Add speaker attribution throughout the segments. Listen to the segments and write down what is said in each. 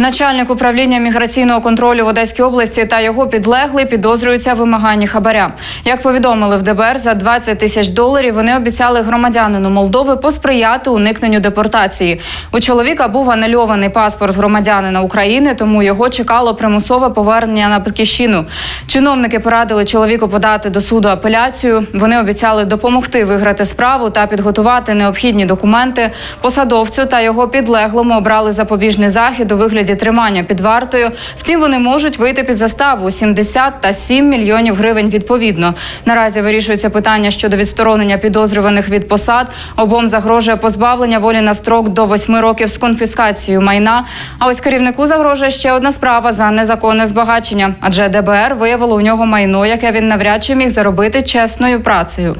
Speaker 1: Начальник управління міграційного контролю в Одеській області та його підлеглий підозрюються в вимаганні хабаря. Як повідомили в ДБР, за 20 тисяч доларів вони обіцяли громадянину Молдови посприяти уникненню депортації. У чоловіка був анульований паспорт громадянина України, тому його чекало примусове повернення на батьківщину. Чиновники порадили чоловіку подати до суду апеляцію. Вони обіцяли допомогти виграти справу та підготувати необхідні документи. Посадовцю та його підлеглому обрали запобіжний захід у вигляді тримання під вартою. Втім, вони можуть вийти під заставу 70 та 7 мільйонів гривень відповідно. Наразі вирішується питання щодо відсторонення підозрюваних від посад. Обом загрожує позбавлення волі на строк до 8 років з конфіскацією майна. А ось керівнику загрожує ще одна справа за незаконне збагачення, адже ДБР виявило у нього майно, яке він навряд чи міг заробити чесною працею.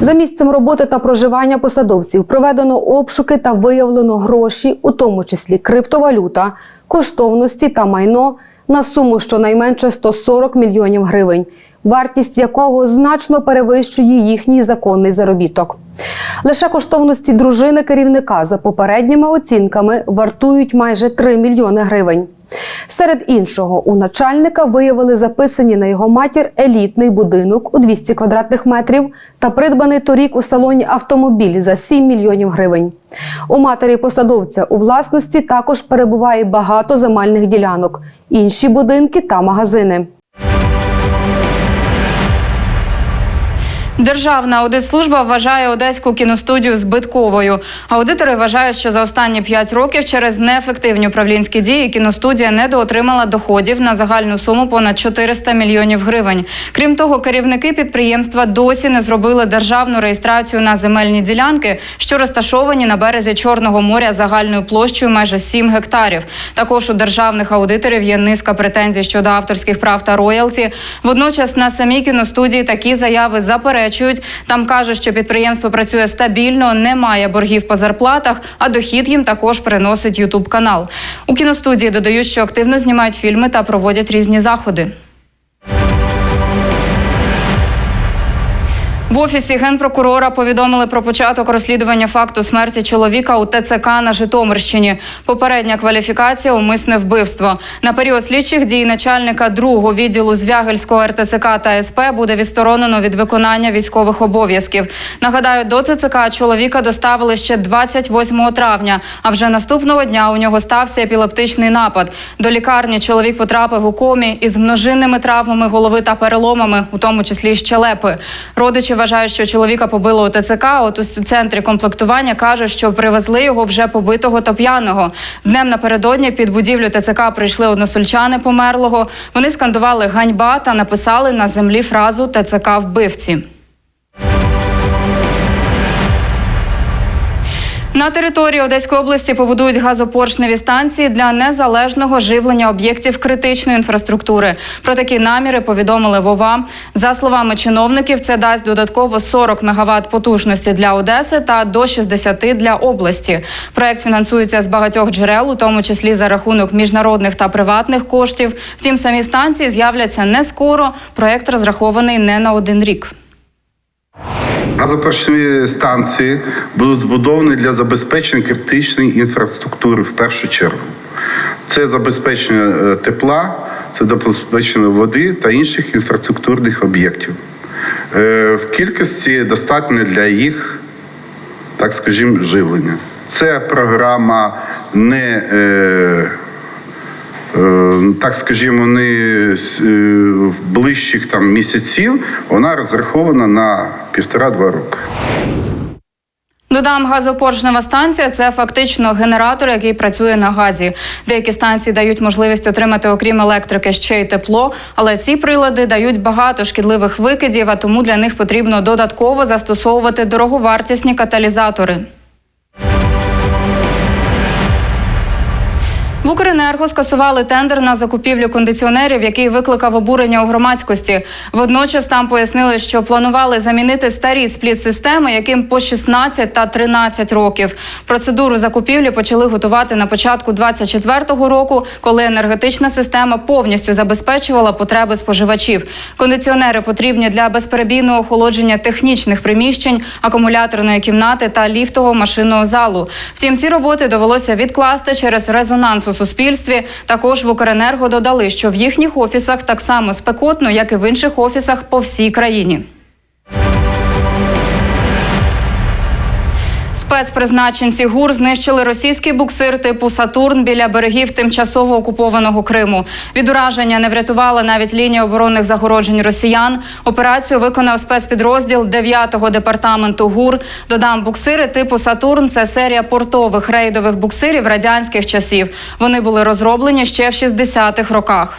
Speaker 2: За місцем роботи та проживання посадовців проведено обшуки та виявлено гроші, у тому числі криптовалюта, коштовності та майно на суму щонайменше 140 мільйонів гривень, вартість якого значно перевищує їхній законний заробіток. Лише коштовності дружини керівника за попередніми оцінками вартують майже 3 мільйони гривень. Серед іншого, у начальника виявили записані на його матір елітний будинок у 200 квадратних метрів та придбаний торік у салоні автомобіль за 7 мільйонів гривень. У матері посадовця у власності також перебуває багато земельних ділянок, інші будинки та магазини.
Speaker 1: Державна аудитслужба вважає одеську кіностудію збитковою. Аудитори вважають, що за останні 5 років через неефективні управлінські дії кіностудія недоотримала доходів на загальну суму понад 400 мільйонів гривень. Крім того, керівники підприємства досі не зробили державну реєстрацію на земельні ділянки, що розташовані на березі Чорного моря загальною площею майже 7 гектарів. Також у державних аудиторів є низка претензій щодо авторських прав та роялті. Водночас на самій кіностудії такі заяви заперечують. Там кажуть, що підприємство працює стабільно, не має боргів по зарплатах, а дохід їм також приносить Ютуб канал. У кіностудії додають, що активно знімають фільми та проводять різні заходи. В офісі генпрокурора повідомили про початок розслідування факту смерті чоловіка у ТЦК на Житомирщині. Попередня кваліфікація умисне вбивство. На період слідчих дій начальника другого відділу Звягельського РТЦК та СП буде відсторонено від виконання військових обов'язків. Нагадаю, до ТЦК чоловіка доставили ще 28 травня. А вже наступного дня у нього стався епілептичний напад. До лікарні чоловік потрапив у комі із множинними травмами голови та переломами, у тому числі щелепи. Родичі вважають, що чоловіка побило у ТЦК. От у центрі комплектування каже, що привезли його вже побитого та п'яного. Днем напередодні під будівлю ТЦК прийшли односельчани померлого. Вони скандували ганьба та написали на землі фразу ТЦК вбивці. На території Одеської області побудують газопоршневі станції для незалежного живлення об'єктів критичної інфраструктури. Про такі наміри повідомили Вова. За словами чиновників, це дасть додатково 40 МВт потужності для Одеси та до 60 для області. Проект фінансується з багатьох джерел, у тому числі за рахунок міжнародних та приватних коштів. Втім, самі станції з'являться не скоро. Проект розрахований не на один рік.
Speaker 3: Газопоршневі станції будуть збудовані для забезпечення критичної інфраструктури в першу чергу. Це забезпечення е, тепла, це забезпечення води та інших інфраструктурних об'єктів. Е, В кількості достатньо для їх, так скажімо, живлення. Це програма не е, так скажімо, не е, ближчих там місяців, вона розрахована на півтора-два роки.
Speaker 1: Додам, газопоршнева станція це фактично генератор, який працює на газі. Деякі станції дають можливість отримати, окрім електрики, ще й тепло, але ці прилади дають багато шкідливих викидів, а тому для них потрібно додатково застосовувати дороговартісні каталізатори. В Укренерго скасували тендер на закупівлю кондиціонерів, який викликав обурення у громадськості. Водночас там пояснили, що планували замінити старі спліт-системи, яким по 16 та 13 років. Процедуру закупівлі почали готувати на початку 24-го року, коли енергетична система повністю забезпечувала потреби споживачів. Кондиціонери потрібні для безперебійного охолодження технічних приміщень, акумуляторної кімнати та ліфтового машинного залу. Втім, ці роботи довелося відкласти через резонанс у суспільстві. Також в Укренерго додали, що в їхніх офісах так само спекотно, як і в інших офісах по всій країні. Спецпризначенці ГУР знищили російський буксир типу Сатурн біля берегів тимчасово окупованого Криму. Від ураження не врятувала навіть лінія оборонних загороджень росіян. Операцію виконав спецпідрозділ 9-го департаменту ГУР. Додам буксири типу Сатурн. Це серія портових рейдових буксирів радянських часів. Вони були розроблені ще в 60-х роках.